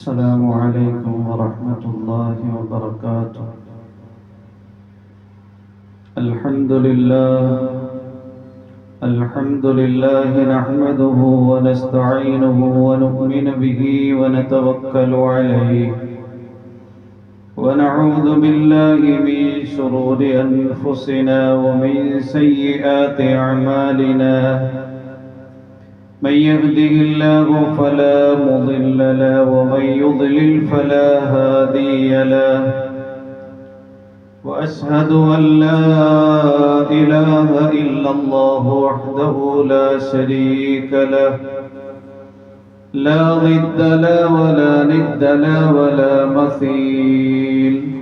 السلام عليكم ورحمة الله وبركاته. الحمد لله الحمد لله نحمده ونستعينه ونؤمن به ونتوكل عليه. ونعوذ بالله من شرور أنفسنا ومن سيئات أعمالنا. من يهده الله فلا مضل له ومن يضلل فلا هادي له. وأشهد أن لا إله إلا الله وحده لا شريك له. لا ضد له ولا ند له ولا مثيل.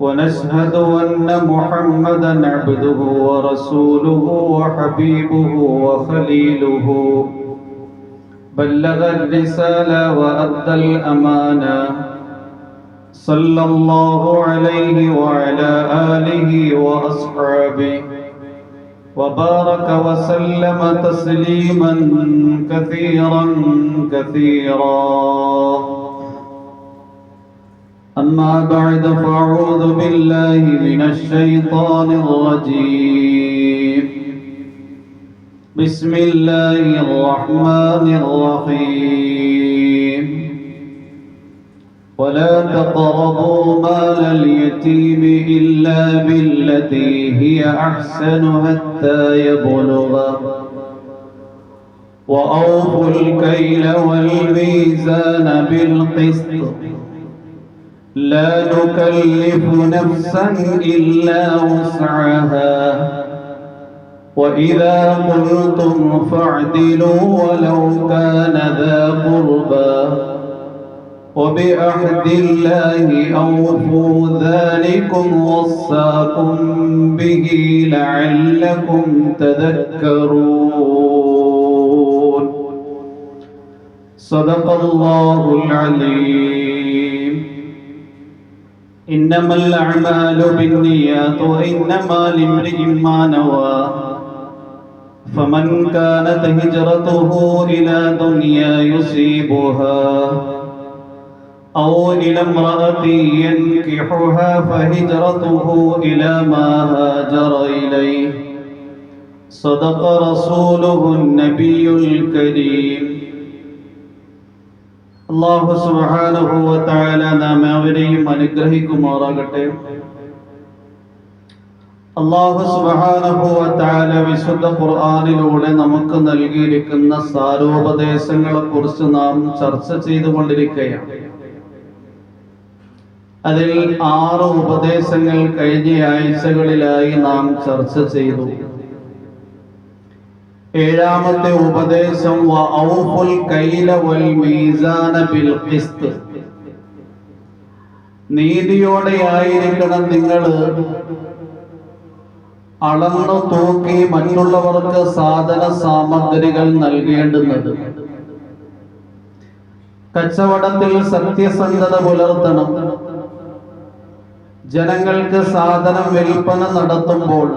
ونشهد أن محمدا عبده ورسوله وحبيبه وخليله. بلغ الرسالة وأدى الأمانة. صلى الله عليه وعلى آله وأصحابه. وبارك وسلم تسليما كثيرا كثيرا. أما بعد فأعوذ بالله من الشيطان الرجيم. بسم الله الرحمن الرحيم. ولا تقربوا مال اليتيم إلا بالتي هي أحسن حتى يبلغ. وأوفوا الكيل والميزان بالقسط. لا نكلف نفسا إلا وسعها. وإذا قلتم فاعدلوا ولو كان ذا قربى. وبعهد الله أوفوا ذلكم وصاكم به لعلكم تذكرون. صدق الله العليم. إنما الأعمال بالنيات وإنما لامرئ ما نوى. فمن كانت هجرته إلى دنيا يصيبها أو إلى امرأة ينكحها فهجرته إلى ما هاجر إليه. صدق رسوله النبي الكريم. അള്ളാഹു സുബാനുഭവത്തായ നാം അവരെയും അനുഗ്രഹിക്കുമാറാകട്ടെ. അള്ളാഹു സുബാനുഭവത്തായ വിശുദ്ധ ഖുർആാനിലൂടെ നമുക്ക് നൽകിയിരിക്കുന്ന സാരോപദേശങ്ങളെ കുറിച്ച് നാം ചർച്ച ചെയ്തുകൊണ്ടിരിക്കുകയാണ്. അതിൽ ആറ് ഉപദേശങ്ങൾ കഴിഞ്ഞ ആഴ്ചകളിലായി നാം ചർച്ച ചെയ്തു. ഏഴാമത്തെ ഉപദേശം നീതിയോടെ ആയിരിക്കണം നിങ്ങൾ. അളന്നു തൂക്കി മറ്റുള്ളവർക്ക് സാധന സാമഗ്രികൾ നൽകേണ്ടുന്നത്. കച്ചവടത്തിൽ സത്യസന്ധത പുലർത്തണം. ജനങ്ങൾക്ക് സാധനം വിൽപ്പന നടത്തുമ്പോൾ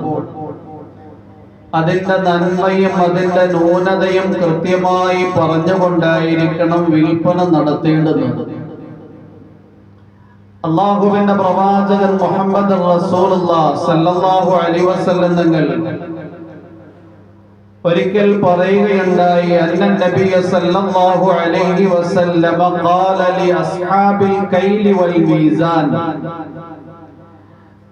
അതിന്റെ നന്മയും അതിന്റെ ന്യൂനതയും കൃത്യമായി പറഞ്ഞുകൊണ്ടായിരിക്കണം വിൽപ്പന നടത്തേണ്ടത് അള്ളാഹുവിന്റെ പ്രവാചകൻ മുഹമ്മദ് സല്ലല്ലാഹു അലൈഹി വസല്ലം തങ്ങൾ ഒരിക്കൽ പറയുകയുണ്ടായി അന്ന നബിയ സല്ലല്ലാഹു അലൈഹി വസല്ലമ വൽ മീസാൻ.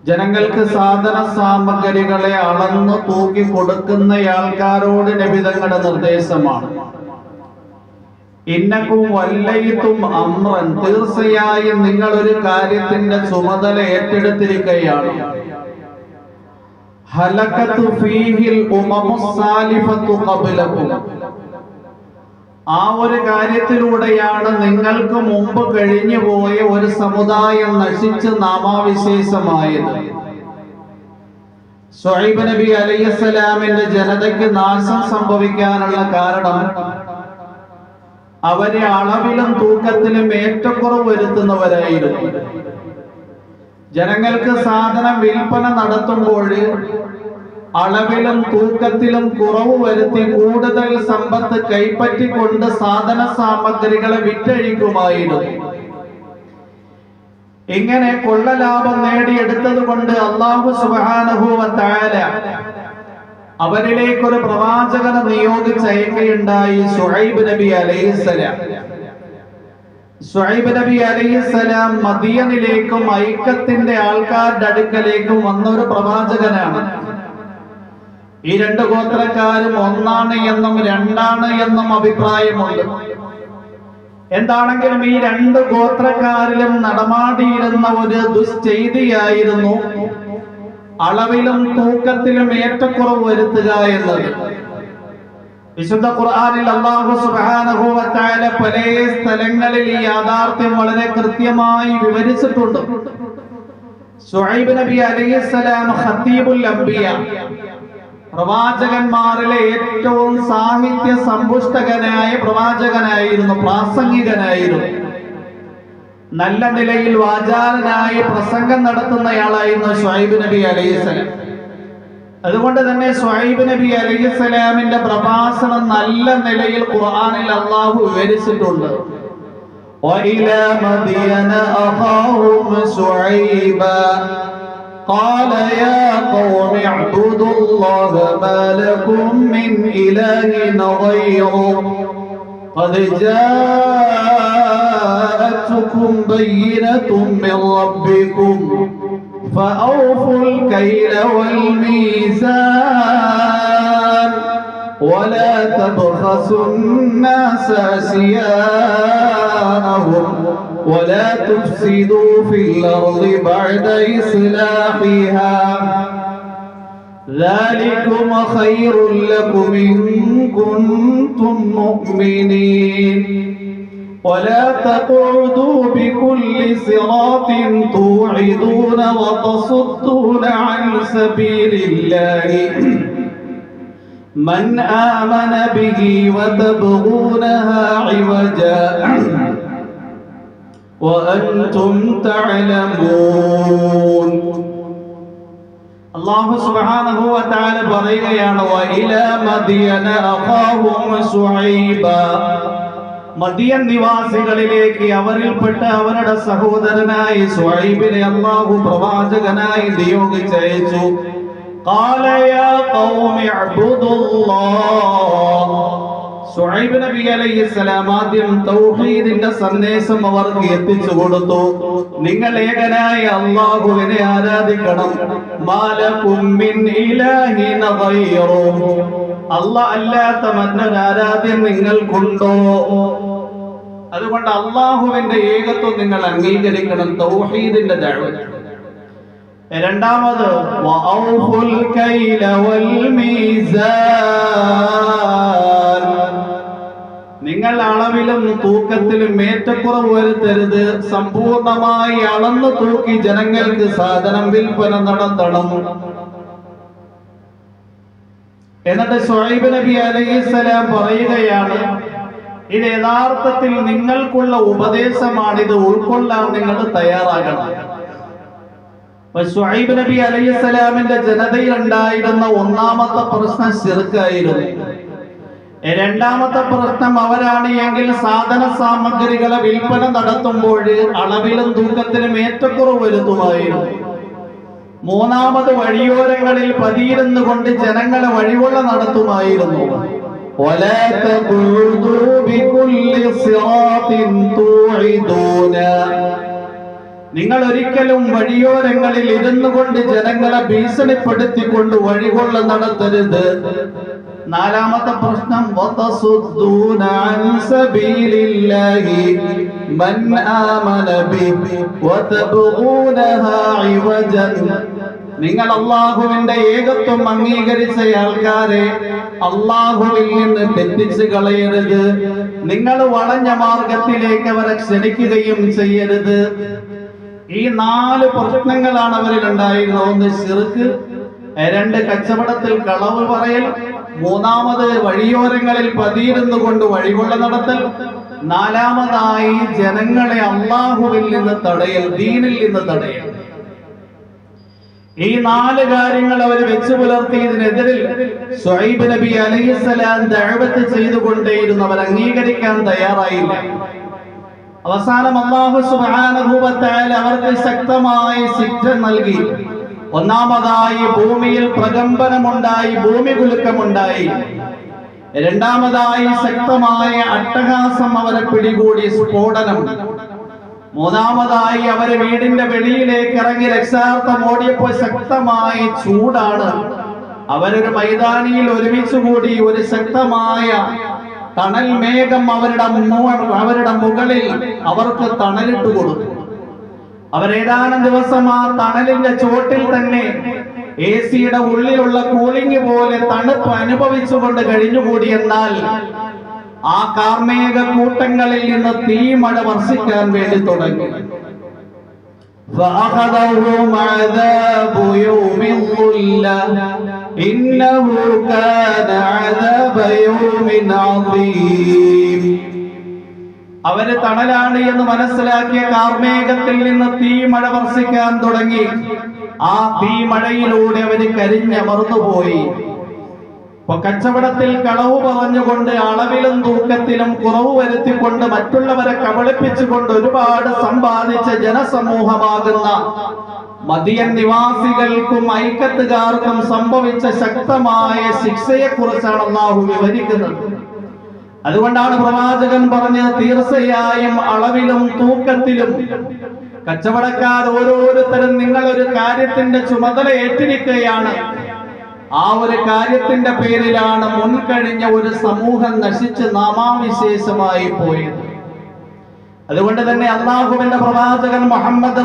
ജനങ്ങൾക്ക് സാധന സാമഗ്രികളെ അളന്നു തൂക്കി കൊടുക്കുന്ന ആൾക്കാരോട് നബിതങ്ങളുടെ നിർദ്ദേശമാണ്. ഇന്നക്കും വല്ലയിത്തും അമ്രൻ തീർച്ചയായും നിങ്ങൾ ഒരു കാര്യത്തിന്റെ ചുമതല ഏറ്റെടുത്തിരിക്കുകയാണ്. ഹലക്കത്തു ഫീഹിൽ ഉമമുസ്സാലിഫത്തു ഖബ്ലകും ആ ഒരു കാര്യത്തിലൂടെയാണ് നിങ്ങൾക്ക് മുമ്പ് കഴിഞ്ഞു പോയ ഒരു സമുദായം നശിച്ച് നാമാവിശേഷമായത്. സൊഹൈബ് നബി അലൈഹിസ്സലാമിന്റെ ജനതയ്ക്ക് നാശം സംഭവിക്കാനുള്ള കാരണം അവരെ അളവിലും തൂക്കത്തിലും ഏറ്റക്കുറവ് വരുത്തുന്നവരായിരുന്നു. ജനങ്ങൾക്ക് സാധനം വിൽപ്പന നടത്തുമ്പോൾ അളവിലും തൂക്കത്തിലും കുറവ് വരുത്തി കൂടുതൽ സമ്പത്ത് കൈപ്പറ്റിക്കൊണ്ട് സാധന സാമഗ്രികളെ വിറ്റഴിക്കുമായിരുന്നു. ഇങ്ങനെ കൊള്ളലാഭം നേടിയെടുത്തത് കൊണ്ട് അള്ളാഹു അവരിലേക്ക് അവരിലേക്കൊരു പ്രവാചകനെ നിയോഗിച്ചയക്കുകയുണ്ടായി സുഹൈബ് നബി അലൈഹിസ്സലാം സുഹൈബ് നബി അലൈഹിസ്സലാം മദിയനിലേക്കും ഐക്യത്തിന്റെ ആൾക്കാരുടെ അടുക്കലേക്കും വന്ന ഒരു പ്രവാചകനാണ്. ഈ രണ്ട് ഗോത്രക്കാരും ഒന്നാണ് എന്നും രണ്ടാണ് എന്നും അഭിപ്രായമുണ്ട്. എന്താണെങ്കിലും ഈ രണ്ട് ഗോത്രക്കാരിലും നടമാടിയിരുന്ന ഒരു ദുശ്ചെയ്തിയായിരുന്നു അളവിലും തൂക്കത്തിലും ഏറ്റക്കുറവ് വരുത്തുക എന്നത്. വിശുദ്ധ ഖുർആാനിൽ അള്ളാഹു സുബ്ഹാനഹു വ പല സ്ഥലങ്ങളിൽ ഈ യാഥാർത്ഥ്യം വളരെ കൃത്യമായി വിവരിച്ചിട്ടുണ്ട്. ഷുഹൈബ് നബി അലൈഹിസ്സലാം ഖതീബുൽ അംബിയ പ്രവാചകന്മാരിലെ ഏറ്റവും സാഹിത്യ സമ്പുഷ്ടകനായ പ്രവാചകനായിരുന്നു പ്രാസംഗികനായിരുന്നു നല്ല നിലയിൽ വാചാലനായി പ്രസംഗം നടത്തുന്നയാളായിരുന്നു ഷുഐബ് നബി അലൈഹിസ്സലാം അതുകൊണ്ട് തന്നെ ഷുഐബ് നബി അലൈഹിസ്സലാമിന്റെ പ്രഭാഷണം നല്ല നിലയിൽ ഖുർആനിൽ അള്ളാഹു വിവരിച്ചിട്ടുണ്ട് وإلى مدين أخاهم شعيبا قال يا قوم اعبدوا الله ما لكم من إله غيره. قد جاءتكم بينة من ربكم فأوفوا الكيل والميزان ولا تبخسوا الناس أشياءهم. ولا تفسدوا في الأرض بعد إصلاحها. ذلكم خير لكم إن كنتم مؤمنين. ولا تقعدوا بكل صراط توعدون وتصدون عن سبيل الله. من آمن به وتبغونها عوجا. وأنتم تعلمون അള്ളാഹു സുബ്ഹാനഹു വ തആല പറയുകയാണ് വഇല മദിയന അഖാഹും ശുഐബ മദിയൻ നിവാസികളിലേക്ക് അവരിൽപ്പെട്ട അവരുടെ സഹോദരനായി ശുഐബിനെ അള്ളാഹു പ്രവാചകനായി നിയോഗിച്ചയച്ചു قال يا قوم اعبدوا الله സുഹൈബ് നബി അലൈഹിസ്സലാം ആദ്യം തൗഹീദിന്റെ സന്ദേശം അവർക്ക് എത്തിച്ചു കൊടുത്തു. നിങ്ങൾ ഏകനായ അള്ളാഹുവിനെ ആരാധിക്കണം. മാലകും മിൻ ഇലാഹിന ഗൈറുഹു അല്ലാഹ് അല്ലാത്ത മറ്റൊരു ആരാധ്യം നിങ്ങൾക്കുണ്ടോ? അതുകൊണ്ട് അള്ളാഹുവിന്റെ ഏകത്വം നിങ്ങൾ അംഗീകരിക്കണം. തൗഹീദിന്റെ ദഅവത്ത് രണ്ടാമത് വഔഫുൽ കൈല വൽ മീസാൻ നിങ്ങൾ അളവിലും തൂക്കത്തിലും ഏറ്റക്കുറവ് വരുത്തരുത്. സമ്പൂർണമായി അളന്നു തൂക്കി ജനങ്ങൾക്ക് സാധനം വിൽപ്പന നടത്തണം. എന്നിട്ട് സ്വൈബ് നബി അലൈഹിസ്സലാം പറയുകയാണ് ഇത് യഥാർത്ഥത്തിൽ നിങ്ങൾക്കുള്ള ഉപദേശമാണ് ഇത് ഉൾക്കൊള്ളാൻ നിങ്ങൾ തയ്യാറാകണം. ഷുഐബ് നബി അലൈഹിസ്സലാമിന്റെ ജനതയിൽ ഉണ്ടായിരുന്ന ഒന്നാമത്തെ പ്രശ്നം ശിർക്കായിരുന്നു. രണ്ടാമത്തെ പ്രശ്നം അവരാണ് എങ്കിൽ സാധന സാമഗ്രികളെ വിൽപ്പന നടത്തുമ്പോൾ അളവിലും തൂക്കത്തിലും ഏറ്റക്കുറവ് വരുത്തുമായിരുന്നു. മൂന്നാമത് വഴിയോരങ്ങളിൽ പതിയിരുന്നു കൊണ്ട് ജനങ്ങളെ വഴിവുള്ള നടത്തുമായിരുന്നു. നിങ്ങൾ ഒരിക്കലും വഴിയോരങ്ങളിൽ ഇരുന്നു കൊണ്ട് ജനങ്ങളെ ഭീഷണിപ്പെടുത്തിക്കൊണ്ട് വഴികൊള്ള നടത്തരുത്. നാലാമത്തെ പ്രശ്നം നിങ്ങൾ അള്ളാഹുവിന്റെ ഏകത്വം അംഗീകരിച്ച ആൾക്കാരെ അള്ളാഹുവിൽ നിന്ന് തെറ്റിച്ച് കളയരുത്. നിങ്ങൾ വളഞ്ഞ മാർഗത്തിലേക്ക് അവരെ ക്ഷണിക്കുകയും ചെയ്യരുത്. ഈ നാല് പ്രശ്നങ്ങളാണ് അവരിൽ ഉണ്ടായിരുന്നത് ഒന്ന് ശിർക്ക്. രണ്ട് കച്ചവടത്തിൽ കളവ് പറയൽ. മൂന്നാമത് വഴിയോരങ്ങളിൽ പതിയിരുന്നു കൊണ്ട് വഴികൊള്ള നടത്തൽ. നാലാമതായി ജനങ്ങളെ അള്ളാഹുവിൽ നിന്ന് തടയൽ ദീനിൽ നിന്ന് തടയൽ. ഈ നാല് കാര്യങ്ങൾ അവർ വെച്ചു പുലർത്തിയതിനെതിരിൽ സുഹൈബ് നബി അലൈഹിസ്സലാം ദഴവത്ത് ചെയ്തുകൊണ്ടേയിരുന്നു. അവർ അംഗീകരിക്കാൻ തയ്യാറായില്ല. അവസാനം അള്ളാഹു വ അവർക്ക് ശക്തമായ ശിക്ഷ നൽകി. ഒന്നാമതായി ഭൂമിയിൽ പ്രകമ്പനമുണ്ടായി ഭൂമി കുലുക്കമുണ്ടായി. രണ്ടാമതായി ശക്തമായ അട്ടഹാസം അവരെ പിടികൂടി സ്ഫോടനം. മൂന്നാമതായി അവരെ വീടിന്റെ വെളിയിലേക്ക് ഇറങ്ങി രക്ഷാർത്ഥം ഓടിയപ്പോൾ ശക്തമായ ചൂടാണ്. അവരൊരു മൈതാനിയിൽ ഒരുമിച്ച് കൂടി ഒരു ശക്തമായ തണൽ മേഘം അവരുടെ അവരുടെ മുകളിൽ അവർക്ക് തണലിട്ട് കൊടുത്തു. അവരേതാനും ദിവസം ആ തണലിന്റെ ചോട്ടിൽ തന്നെ എ സിയുടെ ഉള്ളിലുള്ള കൂളിംഗ് പോലെ തണുപ്പ് അനുഭവിച്ചുകൊണ്ട് കഴിഞ്ഞുകൂടി എന്നാൽ ആ കാർമേഘ കൂട്ടങ്ങളിൽ നിന്ന് തീമഴ വർഷിക്കാൻ വേണ്ടി തുടങ്ങി فأخذهم عذاب يوم الظلة إنه كان عذاب يوم عظيم അവർ തണലാണ് എന്ന് മനസ്സിലാക്കിയ കാർമേഘത്തിൽ നിന്ന് തീ മഴ വർഷിക്കാൻ തുടങ്ങി. ആ തീ തീമഴയിലൂടെ അവർ കരിഞ്ഞമർന്നുപോയി കച്ചവടത്തിൽ കളവ് പറഞ്ഞുകൊണ്ട് അളവിലും തൂക്കത്തിലും കുറവ് വരുത്തിക്കൊണ്ട് മറ്റുള്ളവരെ കബളിപ്പിച്ചുകൊണ്ട് ഒരുപാട് സമ്പാദിച്ച ജനസമൂഹമാകുന്ന മദിയൻ നിവാസികൾക്കും ഐക്കത്തുകാർക്കും സംഭവിച്ച ശക്തമായ ശിക്ഷയെ കുറിച്ചാണ് അള്ളാഹു വിവരിക്കുന്നത്. അതുകൊണ്ടാണ് പ്രവാചകൻ പറഞ്ഞത് തീർച്ചയായും അളവിലും തൂക്കത്തിലും. കച്ചവടക്കാർ ഓരോരുത്തരും നിങ്ങൾ ഒരു കാര്യത്തിന്റെ ചുമതല ഏറ്റിരിക്കുകയാണ് ആ ഒരു കാര്യത്തിന്റെ പേരിലാണ് മുൻകഴിഞ്ഞ ഒരു സമൂഹം നശിച്ച് നാമാവിശേഷമായി പോയത്. അതുകൊണ്ട് തന്നെ അള്ളാഹുവിന്റെ പ്രവാചകൻ മുഹമ്മദ്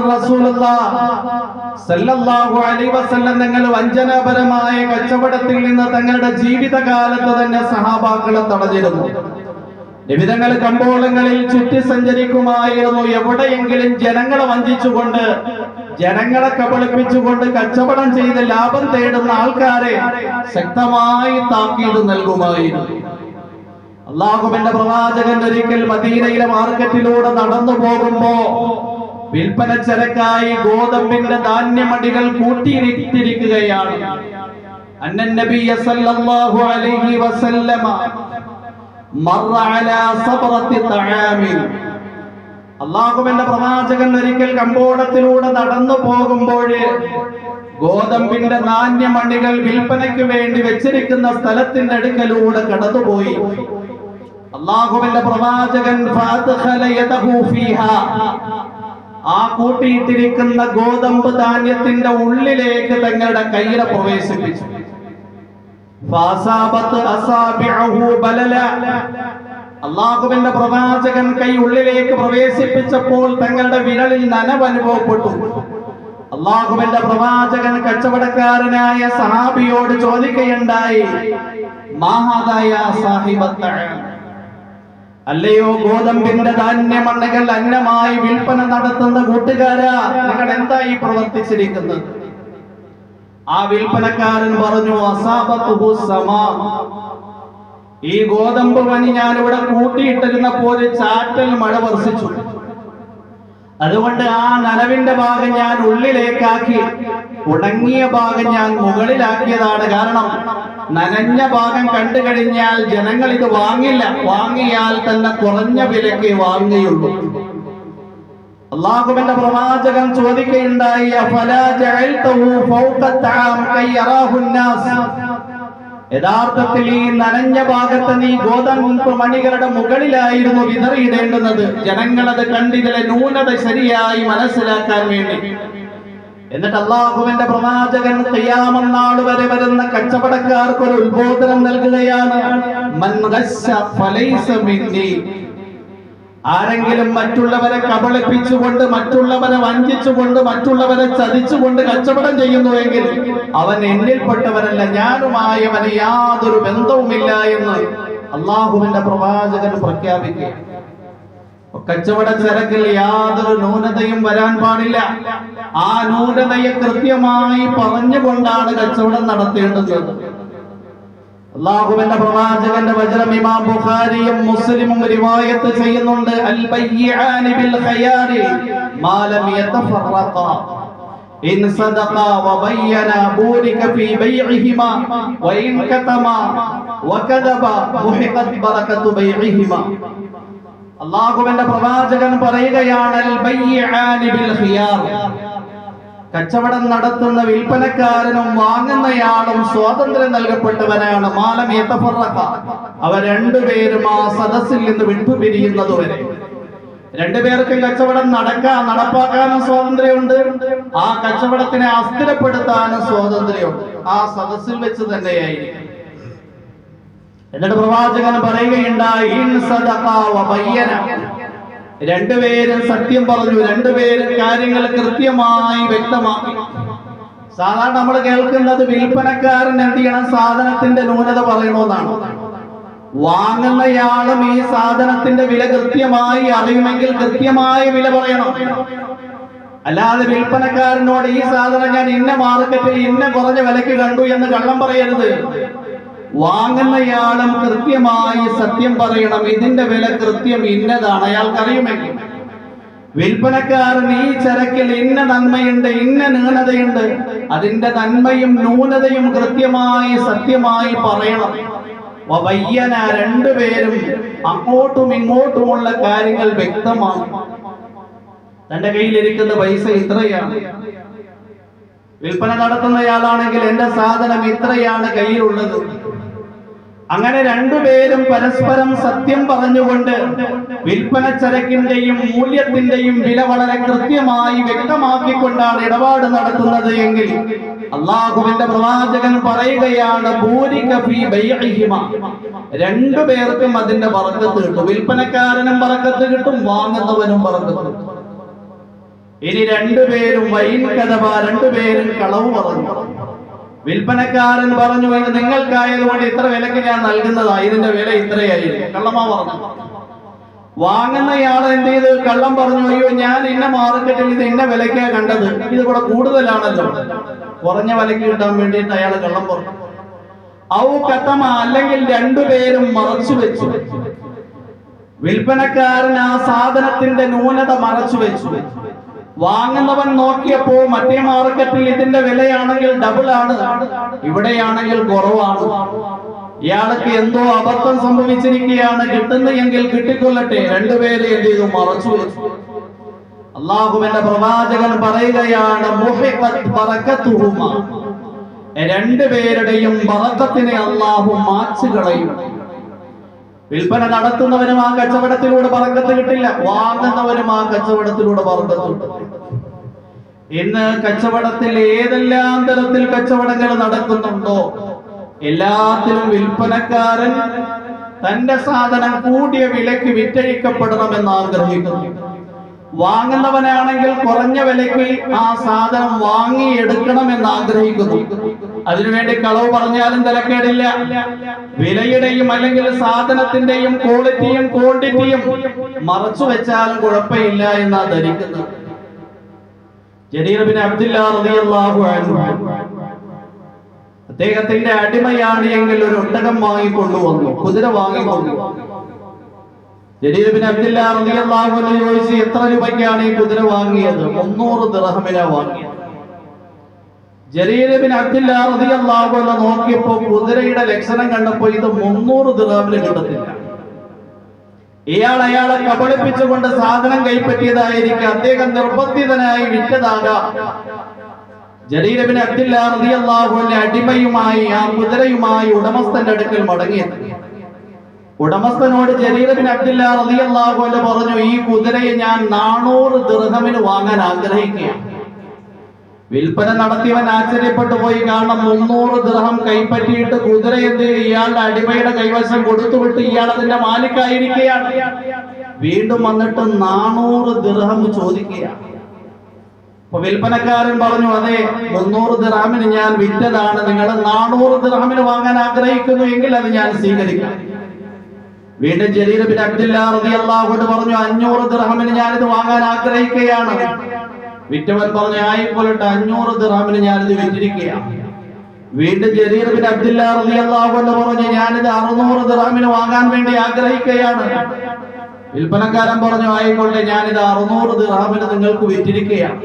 നിങ്ങൾ വഞ്ചനാപരമായ കച്ചവടത്തിൽ നിന്ന് തങ്ങളുടെ ജീവിതകാലത്ത് തന്നെ സഹാബാക്കളെ തടഞ്ഞിരുന്നു. വിവിധങ്ങൾ കമ്പോളങ്ങളിൽ ചുറ്റി സഞ്ചരിക്കുമായിരുന്നു. എവിടെയെങ്കിലും ജനങ്ങളെ വഞ്ചിച്ചുകൊണ്ട് ജനങ്ങളെ കബളിപ്പിച്ചുകൊണ്ട് കച്ചവടം ചെയ്ത് ലാഭം തേടുന്ന ആൾക്കാരെ ശക്തമായി താക്കീത് നൽകുമായിരുന്നു. അള്ളാഹുവിന്റെ പ്രവാചകൻ ഒരിക്കൽ മദീനയിലെ മാർക്കറ്റിലൂടെ നടന്നു പോകുമ്പോ വിൽപ്പന ചരക്കായി ഗോതമ്പിന്റെ ധാന്യമടികൾ കൂട്ടിയിരിക്കുകയാണ് അള്ളാഹുവിന്റെ പ്രവാചകൻ ഒരിക്കൽ കമ്പോളത്തിലൂടെ നടന്നു പോകുമ്പോൾ ഗോതമ്പിന്റെ നാണ്യമണികൾ വിൽപ്പനയ്ക്ക് വേണ്ടി വെച്ചിരിക്കുന്ന സ്ഥലത്തിന്റെ അടുക്കലൂടെ കടന്നുപോയി. അള്ളാഹുവിന്റെ പ്രവാചകൻ. ആ കൂട്ടിയിട്ടിരിക്കുന്ന ഗോതമ്പ് ധാന്യത്തിന്റെ ഉള്ളിലേക്ക് തങ്ങളുടെ കയ്യിലെ പ്രവേശിപ്പിച്ചു. അള്ളാഹുവിന്റെ പ്രവാചകൻ കൈ ഉള്ളിലേക്ക് പ്രവേശിപ്പിച്ചപ്പോൾ തങ്ങളുടെ വിരളിൽ നനവ് അനുഭവപ്പെട്ടു അള്ളാഹുവിന്റെ പ്രവാചകൻ കച്ചവടക്കാരനായ സഹാബിയോട് ചോദിക്കുകയുണ്ടായി മാഹാദായ സാഹിബത്തഴ അല്ലയോ ഗോതമ്പിന്റെ ധാന്യമണ്ണകൾ അന്നമായി വിൽപ്പന നടത്തുന്ന കൂട്ടുകാരാ? നിങ്ങൾ എന്താ ഈ പ്രവർത്തിച്ചിരിക്കുന്നത്? ആ വിൽപ്പനക്കാരൻ പറഞ്ഞു ഈ ഗോതമ്പ് പനി ഞാൻ ഇവിടെ കൂട്ടിയിട്ടിരുന്നപ്പോൾ ചാറ്റൽ മഴ വർഷിച്ചു. അതുകൊണ്ട് ആ നനവിന്റെ ഭാഗം ഞാൻ ഉള്ളിലേക്കാക്കി. ഉണങ്ങിയ ഭാഗം ഞാൻ മുകളിലാക്കിയതാണ് കാരണം നനഞ്ഞ ഭാഗം കണ്ടു കഴിഞ്ഞാൽ ജനങ്ങൾ ഇത് വാങ്ങില്ല. വാങ്ങിയാൽ തന്നെ കുറഞ്ഞ വിലക്ക് വാങ്ങുകയുള്ളൂ. അള്ളാഹുവിന്റെ പ്രവാചകൻ ചോദിക്കുകയുണ്ടായി യഥാർത്ഥത്തിൽ ഈ നനഞ്ഞ ഭാഗത്ത് നീ ഗോതമ്പ് മണികളുടെ മുകളിലായിരുന്നു വിതറിയിടേണ്ടുന്നത്. ജനങ്ങൾ അത് കണ്ടിതിലെ ന്യൂനത ശരിയായി മനസ്സിലാക്കാൻ വേണ്ടി. എന്നിട്ട് അള്ളാഹുവിന്റെ പ്രവാചകൻ തെയ്യാമന്നാൾ വരെ വരുന്ന കച്ചവടക്കാർക്ക് ഒരു ഉത്ബോധനം നൽകുകയാണ് ആരെങ്കിലും മറ്റുള്ളവരെ കബളിപ്പിച്ചുകൊണ്ട് മറ്റുള്ളവരെ വഞ്ചിച്ചുകൊണ്ട് മറ്റുള്ളവരെ ചതിച്ചുകൊണ്ട് കച്ചവടം ചെയ്യുന്നു എങ്കിൽ അവൻ എന്നിൽപ്പെട്ടവരല്ല ഞാനുമായി അവന് യാതൊരു ബന്ധവുമില്ല എന്ന് അള്ളാഹുവിന്റെ പ്രവാചകൻ പ്രഖ്യാപിക്കുക. കച്ചവട ചരക്കിൽ യാതൊരു ന്യൂനതയും വരാൻ പാടില്ല. ആ ന്യൂനതയെ കൃത്യമായി പറഞ്ഞുകൊണ്ടാണ് കച്ചവടം നടത്തേണ്ടത്. അള്ളാഹുവിന്റെ പ്രവാചകന്റെ വചനം ഇമാം ബുഖാരിയും മുസ്ലിമും റിവായത്ത് ചെയ്യുന്നുണ്ട്. അൽ ബയ്യാനി ബിൽ ഖയാരി മാലം യതഫറഖ. ഇൻ സദഖ വബയ്യന ബൂരിക ഫീ ബൈഇഹിമ വഇൻ കതമ വകദബ മുഹിഖത് ബറകതു ബൈഇഹിമ അള്ളാഹുവിന്റെ പ്രവാചകൻ പറയുകയാണ് അൽ ബയ്യാനി ബിൽ ഖിയാർ കച്ചവടം നടത്തുന്ന വിൽപ്പനക്കാരനും വാങ്ങുന്നയാളും സ്വാതന്ത്ര്യം നൽകപ്പെട്ടവനാണ് മാലം ഏത്തപ്പുറക്ക അവർ രണ്ടുപേരും ആ സദസ്സിൽ നിന്ന് വിട്ടുപിരിയുന്നതുവരെ രണ്ടുപേർക്കും കച്ചവടം നടക്കാൻ നടപ്പാക്കാനും സ്വാതന്ത്ര്യമുണ്ട്. ആ കച്ചവടത്തിനെ അസ്ഥിരപ്പെടുത്താനും സ്വാതന്ത്ര്യമുണ്ട്. ആ സദസ്സിൽ വെച്ച് തന്നെയായിരിക്കും. എന്നിട്ട് പ്രവാചകൻ പറയുകയുണ്ടായി രണ്ടുപേരും സത്യം പറഞ്ഞു രണ്ടുപേരും കാര്യങ്ങൾ കൃത്യമായി വ്യക്തമാക്കി. സാധാരണ നമ്മൾ കേൾക്കുന്നത് വിൽപ്പനക്കാരൻ എന്ത് ചെയ്യണം? സാധനത്തിന്റെ ന്യൂനത പറയണമെന്നാണ് വാങ്ങുന്നയാളും ഈ സാധനത്തിന്റെ വില കൃത്യമായി അറിയുമെങ്കിൽ കൃത്യമായ വില പറയണം. അല്ലാതെ വിൽപ്പനക്കാരനോട് ഈ സാധനം ഞാൻ ഇന്ന മാർക്കറ്റിൽ ഇന്ന കുറഞ്ഞ വിലക്ക് കണ്ടു എന്ന് കള്ളം പറയരുത്. വാങ്ങുന്നയാളും കൃത്യമായി സത്യം പറയണം. ഇതിന്റെ വില കൃത്യം ഇന്നതാണ്. അയാൾക്ക് അറിയുമെങ്കിൽ വിൽപ്പനക്കാരൻ ഈ ചരക്കിൽ ഇന്ന നന്മയുണ്ട് ഇന്ന ന്യൂനതയുണ്ട്. അതിന്റെ നന്മയും ന്യൂനതയും കൃത്യമായി സത്യമായി പറയണം. വയ്യന രണ്ടുപേരും അങ്ങോട്ടും ഇങ്ങോട്ടുമുള്ള കാര്യങ്ങൾ വ്യക്തമാണ്. തന്റെ കയ്യിലിരിക്കുന്ന പൈസ ഇത്രയാണ്. വിൽപ്പന നടത്തുന്നയാളാണെങ്കിൽ എന്റെ സാധനം ഇത്രയാണ് കയ്യിലുള്ളത്. അങ്ങനെ രണ്ടുപേരും പരസ്പരം സത്യം പറഞ്ഞുകൊണ്ട് വിൽപ്പന ചരക്കിന്റെയും മൂല്യത്തിന്റെയും വില വളരെ കൃത്യമായി വ്യക്തമാക്കിക്കൊണ്ടാണ് ഇടപാട് നടത്തുന്നത് എങ്കിൽ അള്ളാഹുവിന്റെ പ്രവാചകൻ പറയുകയാണ് രണ്ടു. രണ്ടുപേർക്കും അതിന്റെ പറക്കത്ത് കിട്ടും. വിൽപ്പനക്കാരനും പറക്കത്ത് കിട്ടും വാങ്ങുന്നവനും പറക്കത്ത് ഇനി രണ്ടുപേരും വൈൻ കഥവ രണ്ടുപേരും കളവ് പറഞ്ഞു. വിൽപ്പനക്കാരൻ പറഞ്ഞു ഇത് നിങ്ങൾക്കായതുകൊണ്ട് ഇത്ര വിലക്ക് ഞാൻ നൽകുന്നതാ. ഇതിന്റെ വില ഇത്രയായിരുന്നു കള്ളമാ പറഞ്ഞു. വാങ്ങുന്നയാൾ എന്ത് ചെയ്ത്? കള്ളം പറഞ്ഞു അയ്യോ ഞാൻ ഇന്ന മാർക്കറ്റിൽ ഇത് ഇന്ന വിലക്കാ കണ്ടത്. ഇത് ഇവിടെ കൂടുതലാണല്ലോ. കുറഞ്ഞ വിലക്ക് കിട്ടാൻ വേണ്ടിയിട്ട് അയാൾ കള്ളം പറഞ്ഞു. ഔ കത്തമ അല്ലെങ്കിൽ രണ്ടുപേരും മറച്ചു വെച്ചു. വിൽപ്പനക്കാരൻ ആ സാധനത്തിന്റെ ന്യൂനത മറച്ചു വെച്ചു. വാങ്ങുന്നവൻ നോക്കിയപ്പോ മറ്റേ മാർക്കറ്റിൽ ഇതിന്റെ വിലയാണെങ്കിൽ ഡബിൾ ആണ്. ഇവിടെയാണെങ്കിൽ കുറവാണ്. ഇയാൾക്ക് എന്തോ അബദ്ധം സംഭവിച്ചിരിക്കുകയാണ്. കിട്ടുന്നെങ്കിൽ കിട്ടിക്കൊള്ളട്ടെ. രണ്ടുപേരെ എന്ത് ചെയ്തു? മറച്ചു അള്ളാഹുവിന്റെ പ്രവാചകൻ പറയുകയാണ്. രണ്ടുപേരുടെയും ബറക്കത്തിനെ അള്ളാഹു മാച്ചു കളയും വിൽപ്പന നടത്തുന്നവനും ആ കച്ചവടത്തിലൂടെ പറക്കത്ത് കിട്ടില്ല. വാങ്ങുന്നവനും ആ കച്ചവടത്തിലൂടെ പറക്കത്ത് കിട്ടും ഇന്ന് കച്ചവടത്തിൽ ഏതെല്ലാം തരത്തിൽ കച്ചവടങ്ങൾ നടക്കുന്നുണ്ടോ? എല്ലാത്തിലും വിൽപ്പനക്കാരൻ തന്റെ സാധനം കൂടിയ വിലക്ക് വിറ്റഴിക്കപ്പെടണമെന്ന് ആഗ്രഹിക്കുന്നു. വാങ്ങുന്നവനാണെങ്കിൽ കുറഞ്ഞ വിലയ്ക്ക് ആ സാധനം വാങ്ങിയെടുക്കണം എന്ന് ആഗ്രഹിക്കുന്നു. അതിനുവേണ്ടി കളവ് പറഞ്ഞാലും തിരക്കേടില്ല വിലയുടെയും അല്ലെങ്കിൽ സാധനത്തിന്റെയും ക്വാളിറ്റിയും ക്വാണ്ടിറ്റിയും മറച്ചു വെച്ചാലും കുഴപ്പമില്ല എന്നാ ധരിക്കുന്നത്. അദ്ദേഹത്തിന്റെ അടിമയാണ് എങ്കിൽ ഒരു ഒട്ടകം വാങ്ങിക്കൊണ്ടുവന്നു കുതിര വാങ്ങിക്കൊണ്ടുവന്നു ജരീർ ബിൻ അബ്ദുല്ലാ റളിയല്ലാഹു അൻഹു ചോദിച്ചു എത്ര രൂപയ്ക്കാണ് ഈ കുതിര വാങ്ങിയത്? മുന്നൂറ് ദിർഹമിനാ വാങ്ങിയത്. ജരീർ ബിൻ അബ്ദുല്ലാ റളിയല്ലാഹു അൻഹു നോക്കിയപ്പോ കുതിരയുടെ ലക്ഷണം കണ്ടപ്പോ ഇത് മുന്നൂറ് ദിർഹമിന് കിട്ടത്തില്ല. ഇയാൾ അയാളെ കബളിപ്പിച്ചുകൊണ്ട് സാധനം കൈപ്പറ്റിയതായിരിക്കും. അദ്ദേഹം നിർബന്ധിതനായി വിറ്റതാകാം. ജരീർ ബിൻ അബ്ദുല്ലാ റളിയല്ലാഹു അൻഹു അടിമയുമായി ആ കുതിരയുമായി ഉടമസ്ഥന്റെ അടുക്കൽ മടങ്ങിയത് ഉടമസ്ഥനോട് ജരീർ ബിൻ അബ്ദുല്ലാ റളിയല്ലാഹു അൻഹു പറഞ്ഞു ഈ കുതിരയെ ഞാൻ നാനൂറ് ദിർഹമിന് വാങ്ങാൻ ആഗ്രഹിക്കുകയാണ്. വിൽപ്പന നടത്തിയവൻ ആശ്ചര്യപ്പെട്ടു പോയി കാരണം മുന്നൂറ് ദിർഹം കൈപ്പറ്റിയിട്ട് കുതിര എന്ത്? ഇയാളുടെ അടിമയുടെ കൈവശം കൊടുത്തുവിട്ട് ഇയാൾ അതിന്റെ മാലിക്കായിരിക്കുകയാണ്. വീണ്ടും വന്നിട്ട് നാനൂറ് ദിർഹം ചോദിക്കുകയാണ്. അപ്പൊ വിൽപ്പനക്കാരൻ പറഞ്ഞു അതെ മുന്നൂറ് ദിർഹമിന് ഞാൻ വിറ്റതാണ്. നിങ്ങൾ നാനൂറ് ദിർഹമിന് വാങ്ങാൻ ആഗ്രഹിക്കുന്നു എങ്കിൽ അത് ഞാൻ സ്വീകരിക്കാം. വീണ്ടും ജലീൽ ബിൻ അബ്ദുല്ലാ റളിയല്ലാഹു അൻഹു പറഞ്ഞു അഞ്ഞൂറ് ദിർഹമിന് ഇത് വാങ്ങാൻ ആഗ്രഹിക്കുകയാണ്. വിറ്റവൻ പറഞ്ഞു ആയിപ്പോലട്ടെ അഞ്ഞൂറ് ദിർഹമിന് ഇത് വിറ്റിരിക്കുകയാണ്. വീണ്ടും ജലീൽ ബിൻ അബ്ദുല്ലാ റളിയല്ലാഹു അൻഹു പറഞ്ഞു ഞാൻ ഇത് അറുന്നൂറ് ദിർഹമിന് വാങ്ങാൻ വേണ്ടി ആഗ്രഹിക്കുകയാണ്. വിൽപ്പനക്കാരൻ പറഞ്ഞു ആയിക്കോട്ടെ ഇത് അറുന്നൂറ് ദിർഹമിന് നിങ്ങൾക്ക് വിറ്റിരിക്കുകയാണ്.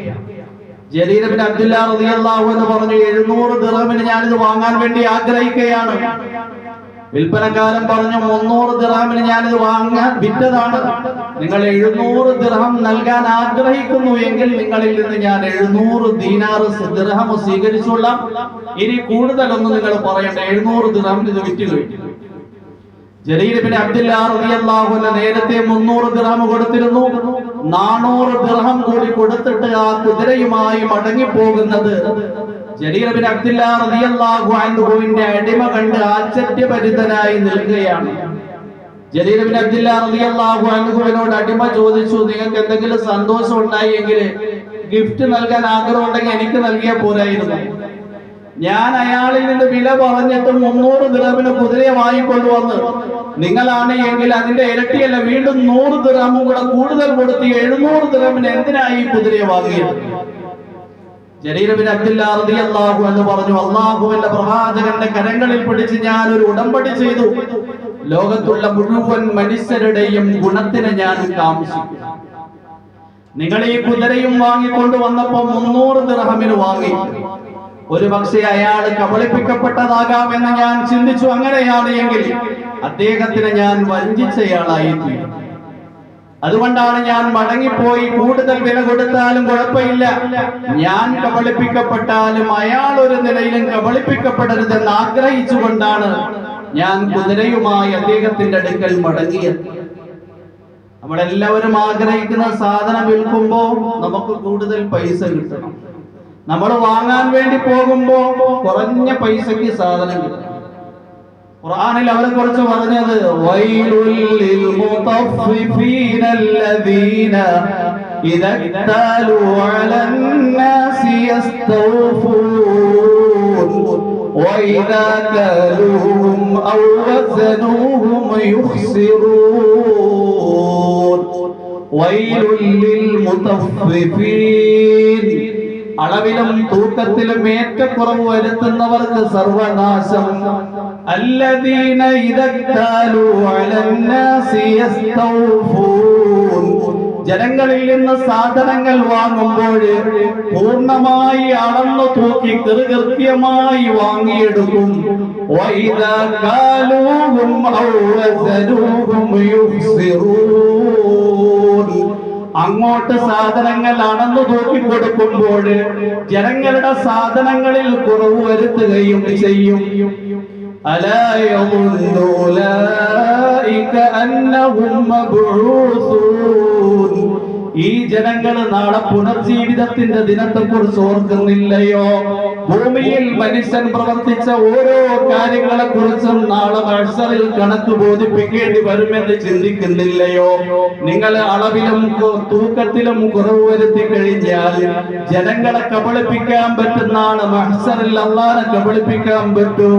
ജലീൽ ബിൻ അബ്ദുല്ല റളിയല്ലാഹു എന്ന് പറഞ്ഞു എഴുന്നൂറ് ഞാൻ ഇത് വാങ്ങാൻ വേണ്ടി ആഗ്രഹിക്കുകയാണ്. വിൽപ്പനക്കാരൻ പറഞ്ഞു മുന്നൂറ് ദിറമിന് ഞാനിത് വാങ്ങാൻ വിറ്റതാണ്. നിങ്ങൾ എഴുന്നൂറ് ദിർഹം നൽകാൻ ആഗ്രഹിക്കുന്നു എങ്കിൽ നിങ്ങളിൽ നിന്ന് ഞാൻ എഴുന്നൂറ് ദീനാറ് ദിർഹം സ്വീകരിച്ചുകൊള്ളാം. ഇനി കൂടുതലൊന്നും നിങ്ങൾ പറയണ്ട. എഴുന്നൂറ് ദിർഹം ഇത് വിറ്റ് കഴിഞ്ഞു ജലീൽ ബിൻ അബ്ദുല്ല നേരത്തെ 300 ദിർഹം കൊടുത്തിരുന്നു. 400 ദിർഹം കൂടി കൊടുത്തിട്ട് ആ കുതിരയുമായി മടങ്ങി പോകുന്നത് ജലീൽ ബിൻ അബ്ദുല്ല റളിയല്ലാഹു അൻഹുവിന്റെ അടിമ കണ്ട് ആശ്ചര്യഭരിതനായി നിൽക്കുകയാണ്. ജലീലബിൻ അബ്ദുല്ല റളിയല്ലാഹു അൻഹുവിനോട് അടിമ ചോദിച്ചു നിങ്ങൾക്ക് എന്തെങ്കിലും സന്തോഷം ഉണ്ടായെങ്കിൽ ഗിഫ്റ്റ് നൽകാൻ ആഗ്രഹം ഉണ്ടെങ്കിൽ എനിക്ക് നൽകിയ പോരായിരുന്നു. ഞാൻ അയാളിൽ നിന്ന് വില പറഞ്ഞിട്ട് മുന്നൂറ് ദിറമിന് കുതിരയെ വാങ്ങിക്കൊണ്ടുവന്ന് നിങ്ങളാണ് എങ്കിൽ അതിന്റെ ഇരട്ടിയല്ല വീണ്ടും നൂറ് ദിറമും കൂടെ കൂടുതൽ കൊടുത്ത് എഴുന്നൂറ് ദിറമിന് എന്തിനായി കുതിരയെ വാങ്ങിയത്? അബ്ദുല്ലാഹു എന്ന് പറഞ്ഞു അള്ളാഹുവിന്റെ പ്രവാചകന്റെ കരങ്ങളിൽ പിടിച്ച് ഞാൻ ഒരു ഉടമ്പടി ചെയ്തു. ലോകത്തുള്ള മുഴുവൻ മനുഷ്യരുടെയും ഗുണത്തിന് ഞാൻ താമസിക്കും. നിങ്ങൾ ഈ കുതിരയും വാങ്ങിക്കൊണ്ട് വന്നപ്പോ മുന്നൂറ് ദിർഹമിന് വാങ്ങി. ഒരു പക്ഷേ അയാൾ കബളിപ്പിക്കപ്പെട്ടതാകാമെന്ന് ഞാൻ ചിന്തിച്ചു. അങ്ങനെയാണ് എങ്കിൽ അദ്ദേഹത്തിന് ഞാൻ വഞ്ചിച്ചയാളായി തീരും. അതുകൊണ്ടാണ് ഞാൻ മടങ്ങിപ്പോയി കൂടുതൽ വില കൊടുത്താലും കുഴപ്പമില്ല. ഞാൻ കബളിപ്പിക്കപ്പെട്ടാലും അയാൾ ഒരു നിലയിലും കബളിപ്പിക്കപ്പെടരുതെന്ന് ആഗ്രഹിച്ചുകൊണ്ടാണ് ഞാൻ കുതിരയുമായി അദ്ദേഹത്തിന്റെ അടുക്കൽ മടങ്ങിയത്. നമ്മളെല്ലാവരും ആഗ്രഹിക്കുന്ന സാധനം വിൽക്കുമ്പോ നമുക്ക് കൂടുതൽ പൈസ കിട്ടണം. നമ്മൾ വാങ്ങാൻ വേണ്ടി പോകുമ്പോ കുറഞ്ഞ പൈസക്ക് സാധനം കിട്ടണം. ഖുർആനിൽ അവരെ കുറിച്ച് പറഞ്ഞത് വൈലുൽ ലിൽ മുതഫിഫീന الذين إذا اكتالوا على الناس يستوفون وإذا كالوهم أو وزنوهم يخسرون ويل للمطففين അളവിലും തൂക്കത്തിലും ഏറ്റക്കുറവ് വരുത്തുന്നവർക്ക് സർവനാശം الذين إذا اكتالوا على الناس يستوفون ജനങ്ങളിൽ നിന്ന് സാധനങ്ങൾ വാങ്ങുമ്പോൾ പൂർണ്ണമായി അളന്നു തൂക്കി കൃത്യമായി വാങ്ങിയെടുക്കും وإذا كالوهم أو وزنوهم يخسرون അങ്ങോട്ട് സാധനങ്ങൾ അളന്നു തൂക്കി കൊടുക്കുമ്പോൾ ജനങ്ങളുടെ സാധനങ്ങളിൽ കുറവ് വരുത്തുകയും ചെയ്യും ألا يظن أولئك أنهم مبعوثون ഈ ജനങ്ങൾ നാളെ പുനർജീവിതത്തിന്റെ ദിനത്തെ കുറിച്ച് ഓർക്കുന്നില്ലയോ? ഭൂമിയിൽ മനുഷ്യൻ പ്രവർത്തിച്ച ഓരോ കാര്യങ്ങളെ കുറിച്ചും നാളെ മത്സറിൽ കണക്ക് ബോധിപ്പിക്കേണ്ടി വരുമെന്ന് ചിന്തിക്കുന്നില്ലയോ? നിങ്ങൾ അളവിലും തൂക്കത്തിലും കുറവ് വരുത്തി കഴിഞ്ഞാൽ ജനങ്ങളെ കബളിപ്പിക്കാൻ പറ്റുന്നതാണ് മത്സറിൽ അള്ളാനെ കബളിപ്പിക്കാൻ പറ്റൂ?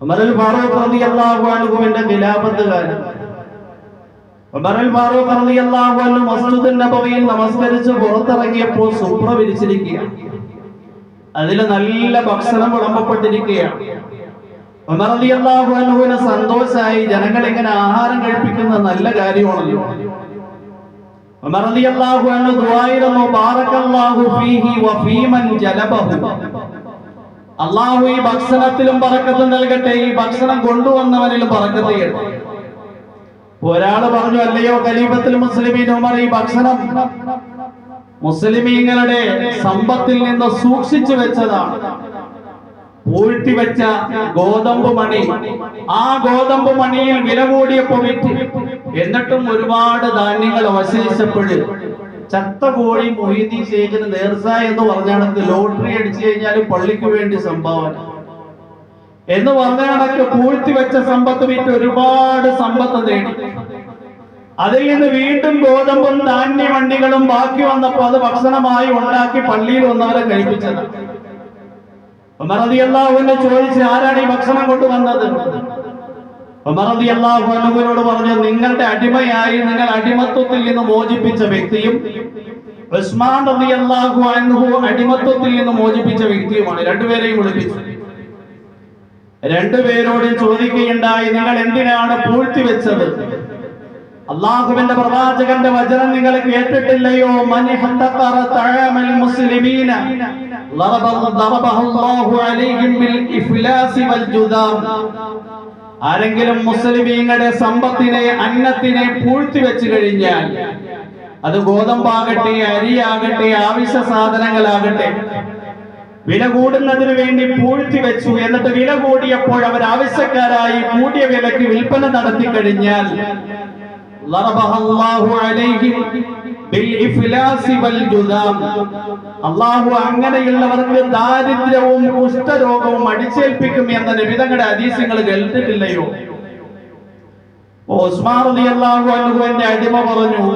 ഉമറുൽ ഫാറൂഖ് റളിയല്ലാഹു അൻഹുവിന്റെ ഖിലാഫത്ത് കാലം ഉമറുൽ ഫാറൂഖ് റളിയല്ലാഹു അൻഹു മസ്ജിദുൻ നബവിയിൽ നമസ്കരിച്ച് പുറത്തിറങ്ങിയപ്പോൾ സുപ്ര വിരിച്ചിരിക്കുക അതിൽ നല്ല ഭക്ഷണം വിളമ്പപ്പെട്ടിരിക്കുകയാണ്. ഉമർ റളിയല്ലാഹു അൻഹുവിന് സന്തോഷമായി ജനങ്ങൾ ഇങ്ങനെ ആഹാരം കഴിപ്പിക്കുന്ന നല്ല കാര്യമാണല്ലോ. ഉമർ റളിയല്ലാഹു അൻഹു ദുആയിരുന്നു ബാറക്കല്ലാഹു ഫീഹി വഫീമൻ ജലബഹു. അള്ളാഹു ഈ ഭക്ഷണത്തിലും പറക്കത്ത് നൽകട്ടെ ഈ ഭക്ഷണം കൊണ്ടുവന്നവനിലും പറക്കത്ത് ചെയ്യട്ടെ ഒരാൾ പറഞ്ഞു അല്ലയോ ഖലീഫത്തുൽ മുസ്ലിമീൻ ഉമർ ഈ ഭക്ഷണം മുസ്ലിമീങ്ങളുടെ സമ്പത്തിൽ നിന്ന് സൂക്ഷിച്ചു വെച്ചതാണ്. പൂഴ്ത്തിവെച്ച ഗോതമ്പ് മണി ആ ഗോതമ്പ് മണിയിൽ വില കൂടിയപ്പോ വിറ്റ്. എന്നിട്ടും ഒരുപാട് ധാന്യങ്ങൾ അവശേഷപ്പെടും ചത്ത കോഴി മൊയ്തി ശേഖരന് നേർസ എന്ന് പറഞ്ഞാണെങ്കിൽ ലോട്ടറി അടിച്ചു കഴിഞ്ഞാൽ പള്ളിക്ക് വേണ്ടി സംഭാവന. എന്ന് വന്നയാളൊക്കെ പൂഴ്ത്തി വെച്ച സമ്പത്ത് വിറ്റ് ഒരുപാട് സമ്പത്ത് നേടി. അതിൽ നിന്ന് വീണ്ടും ഗോതമ്പും ധാന്യവണ്ടികളും ബാക്കി വന്നപ്പോ അത് ഭക്ഷണമായി ഉണ്ടാക്കി പള്ളിയിൽ വന്നവരെ കഴിപ്പിച്ചത്. ഉമറതിയല്ലാഹുവിനെ ചോദിച്ച് ആരാണ് ഈ ഭക്ഷണം കൊണ്ടുവന്നത്? ഉമറതിയല്ലാഹു അനുവിനോട് പറഞ്ഞു നിങ്ങളുടെ അടിമയായി നിങ്ങൾ അടിമത്വത്തിൽ നിന്ന് മോചിപ്പിച്ച വ്യക്തിയും ഉസ്മാൻ റളിയല്ലാഹു അൻഹു അടിമത്വത്തിൽ നിന്ന് മോചിപ്പിച്ച വ്യക്തിയുമാണ്. രണ്ടുപേരെയും വിളിപ്പിച്ചു. രണ്ടുപേരോടും ചോദിക്കുകയുണ്ടായി നിങ്ങൾ എന്തിനാണ് പൂഴ്ത്തി വെച്ചത്? അള്ളാഹുവിന്റെ പ്രവാചകന്റെ വചനം നിങ്ങൾ കേട്ടിട്ടില്ലയോ? മുസ്ലിമീന ആരെങ്കിലും മുസ്ലിമീങ്ങളുടെ സമ്പത്തിനെ അന്നത്തിനെ പൂഴ്ത്തി വെച്ച് കഴിഞ്ഞാൽ അത് ഗോതമ്പാകട്ടെ അരിയാകട്ടെ ആവശ്യ സാധനങ്ങളാകട്ടെ വില കൂടുന്നതിന് വേണ്ടി പൂഴ്ത്തി വെച്ചു എന്നിട്ട് വില കൂടിയപ്പോൾ അവർ ആവശ്യക്കാരായി കൂടിയ വിലക്ക് വിൽപ്പന നടത്തി കഴിഞ്ഞാൽ. അള്ളാഹു അങ്ങനെയുള്ളവർക്ക് ദാരിദ്ര്യവും കുഷ്ഠരോഗവും അടിച്ചേൽപ്പിക്കും എന്ന നിബിതങ്ങളുടെ അതീസ്യങ്ങൾ കേട്ടിട്ടില്ലയോ ഉസ്മാൻ റളിയല്ലാഹു അൻഹുവിന്റെ അടിമ പറഞ്ഞു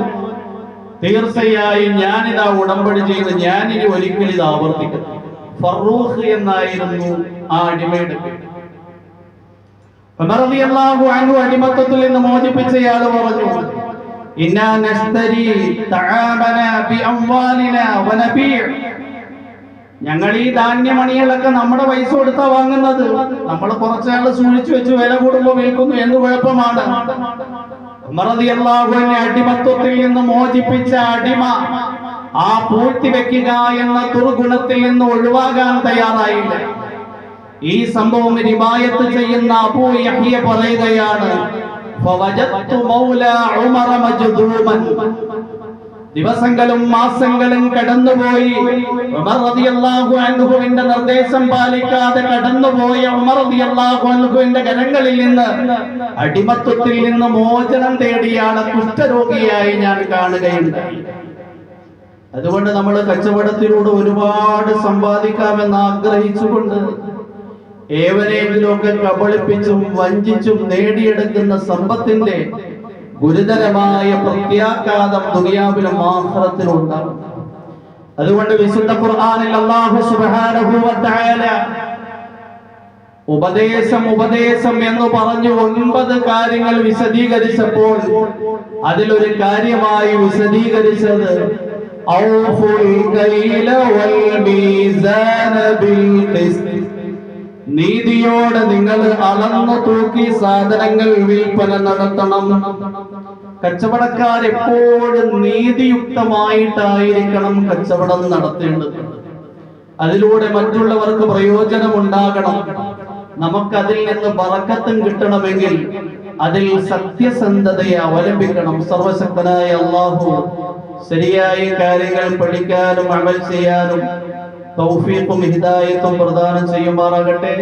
തീർച്ചയായും ഞാനിതാ ഉടമ്പടി ചെയ്ത് ഞാനിനി ഒരിക്കലും ഇത് ആവർത്തിക്കും ഫറൂഖ് എന്നായിരുന്നു ആ അടിമയുടെ പേര്. അടിമത്തത്തിൽ നിന്ന് മോചിപ്പിച്ചയാൾ പറഞ്ഞു ഞങ്ങൾ ഈ ധാന്യമണികളൊക്കെ നമ്മുടെ പൈസ കൊടുത്താ വാങ്ങുന്നത്. നമ്മൾ കുറച്ചാൾ സൂക്ഷിച്ചു വെച്ച് വില കൂടുമ്പോ വിൽക്കുന്നു എന്ത് കുഴപ്പമാണ്. അടിമത്വത്തിൽ നിന്ന് മോചിപ്പിച്ച അടിമ ആ പൂഴ്ത്തി വെക്കുക എന്ന ദുർഗുണത്തിൽ നിന്ന് ഒഴിവാകാൻ തയ്യാറായില്ല. ഈ സംഭവം റിവായത്ത് ചെയ്യുന്ന അബൂ യഹ്യ പറയുകയാണ് ദിവസങ്ങളും മാസങ്ങളും കടന്നുപോയി. ഉമർ റളിയല്ലാഹു അൻഹുവിന്റെ നിർദ്ദേശം പാലിക്കാതെ കടന്നുപോയ ഉമർ റളിയല്ലാഹു അൻഹുവിന്റെ കരങ്ങളിൽ നിന്ന് അടിമത്വത്തിൽ നിന്ന് മോചനം തേടിയാണ് കുഷ്ഠരോഗിയായി ഞാൻ കാണുകയുണ്ടായി. അതുകൊണ്ട് നമ്മൾ കച്ചവടത്തിലൂടെ ഒരുപാട് സമ്പാദിക്കാമെന്ന് ആഗ്രഹിച്ചുകൊണ്ട് ഏവരെങ്കിലുമൊക്കെ കബളിപ്പിച്ചും വഞ്ചിച്ചും നേടിയെടുക്കുന്ന സമ്പത്തിന്റെ ഗുരുതരമായ പ്രത്യാഘാതം ദുനിയാവിലും ആഹ്റത്തിലും അതുകൊണ്ട് വിശുദ്ധ ഖുർആനിൽ അല്ലാഹു സുബ്ഹാനഹു ഉപദേശം ഉപദേശം എന്ന് പറഞ്ഞു ഒൻപത് കാര്യങ്ങൾ വിശദീകരിച്ചപ്പോൾ അതിലൊരു കാര്യമായി വിശദീകരിച്ചത് ഔഫുൽ الكيل والميزان بالقسط നീതിയോടെ നിങ്ങൾ അളന്നു തൂക്കി സാധനങ്ങൾ വിൽപ്പന നടത്തണം. കച്ചവടക്കാർ എപ്പോഴും നീതിയുക്തമായിട്ടായിരിക്കണം കച്ചവടം നടത്തേണ്ടത്. അതിലൂടെ മറ്റുള്ളവർക്ക് പ്രയോജനം ഉണ്ടാകണം നമുക്കതിൽ നിന്ന് പറക്കത്തും കിട്ടണമെങ്കിൽ അതിൽ സത്യസന്ധതയെ അവലംബിക്കണം. സർവശക്തനായ അള്ളാഹു ശരിയായ കാര്യങ്ങൾ പഠിക്കാനും അമൽ ചെയ്യാനും തൗഫീഖും ഹിദായത്തും പ്രദാനം ചെയ്യുമാറാകട്ടെ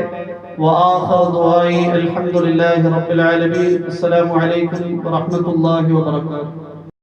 وآخر دعائي الحمد لله رب العالمين السلام عليكم ورحمة الله وبركاته